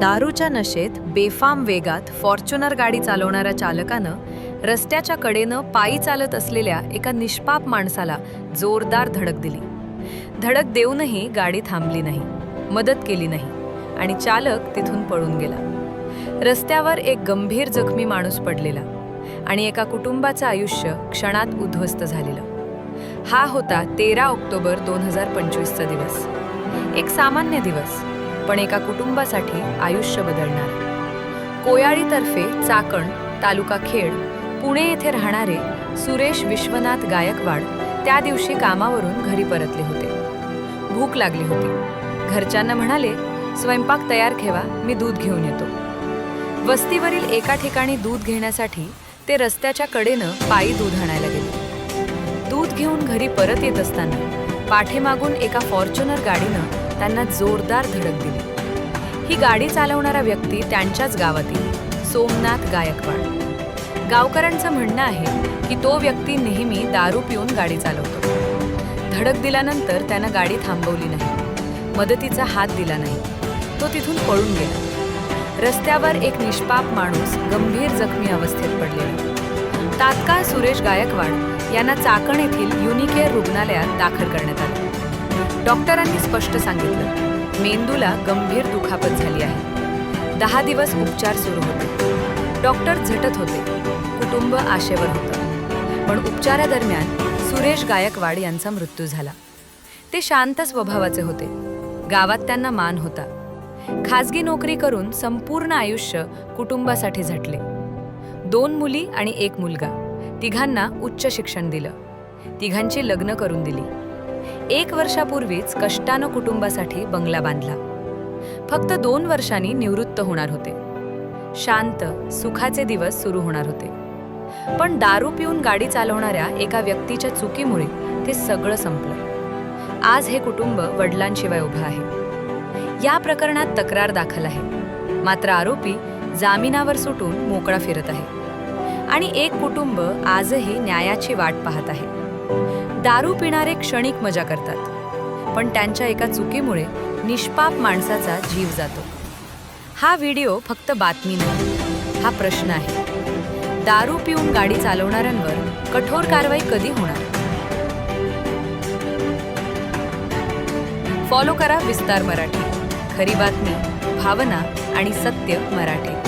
दारूच्या नशेत बेफाम वेगात फॉर्च्युनर गाडी चालवणाऱ्या चालकानं रस्त्याच्या कडेनं पायी चालत असलेल्या एका निष्पाप माणसाला जोरदार धडक दिली. धडक देऊनही गाडी थांबली नाही मदत केली नाही आणि चालक तिथून पळून गेला. रस्त्यावर एक गंभीर जखमी माणूस पडलेला आणि एका कुटुंबाचं आयुष्य क्षणात उद्ध्वस्त झालेलं. हा होता तेरा ऑक्टोबर दोन हजार पंचवीसचा दिवस. एक सामान्य दिवस. पण एका कुटुंबासाठी आयुष्य बदलणार. कोयाळीतर्फे चाकण तालुका खेड पुणे येथे राहणारे सुरेश विश्वनाथ गायकवाड त्या दिवशी कामावरून घरी परतले होते. भूक लागली होती. घरच्यांना म्हणाले स्वयंपाक तयार ठेवा मी दूध घेऊन येतो. वस्तीवरील एका ठिकाणी दूध घेण्यासाठी ते रस्त्याच्या कडेनं पायी दूध आणायला गेले. दूध घेऊन घरी परत येत असताना पाठीमागून एका फॉर्च्युनर गाडीनं त्यांना जोरदार धडक दिली. ही गाडी चालवणारा व्यक्ती त्यांच्याच गावातील सोमनाथ गायकवाड. गावकऱ्यांचं म्हणणं आहे की तो व्यक्ती नेहमी दारू पिऊन गाडी चालवतो. धडक दिल्यानंतर त्यानं गाडी थांबवली नाही. मदतीचा हात दिला नाही. तो तिथून पळून गेला. रस्त्यावर एक निष्पाप माणूस गंभीर जखमी अवस्थेत पडलेला. तात्काळ सुरेश गायकवाड यांना चाकण येथील युनिकेअर रुग्णालयात दाखल करण्यात आले. डॉक्टरांनी स्पष्ट सांगितलं मेंदूला गंभीर दुखापत झाली आहे. दहा दिवस उपचार सुरू होते. डॉक्टर झटत होते. कुटुंब आशेवर होतं. पण उपचारादरम्यान सुरेश गायकवाड यांचा मृत्यू झाला. ते शांत स्वभावाचे होते. गावात त्यांना मान होता. खाजगी नोकरी करून संपूर्ण आयुष्य कुटुंबासाठी झटले. दोन मुली आणि एक मुलगा. तिघांना उच्च शिक्षण दिलं. तिघांची लग्न करून दिली. एक वर्षापूर्वीच कष्टानं कुटुंबासाठी बंगला बांधला. फक्त दोन वर्षांनी निवृत्त होणार होते. शांत सुखाचे दिवस सुरू होणार होते. पण दारू पिऊन गाडी चालवणाऱ्या एका व्यक्तीच्या चुकीमुळे ते सगळं संपलं. आज हे कुटुंब वडिलांशिवाय उभं आहे. या प्रकरणात तक्रार दाखल आहे. मात्र आरोपी जामिनावर सुटून मोकळा फिरत आहे. आणि एक कुटुंब आजही न्यायाची वाट पाहत आहे. दारू पिणारे क्षणिक मजा करतात. पण त्यांच्या एका चुकीमुळे निष्पाप माणसाचा जीव जातो. हा व्हिडिओ फक्त बातमी नाही हा प्रश्न आहे. दारू पिऊन गाडी चालवणाऱ्यांवर कठोर कारवाई कधी होणार? फॉलो करा विस्तार मराठी. खरी बातमी भावना आणि सत्य मराठी.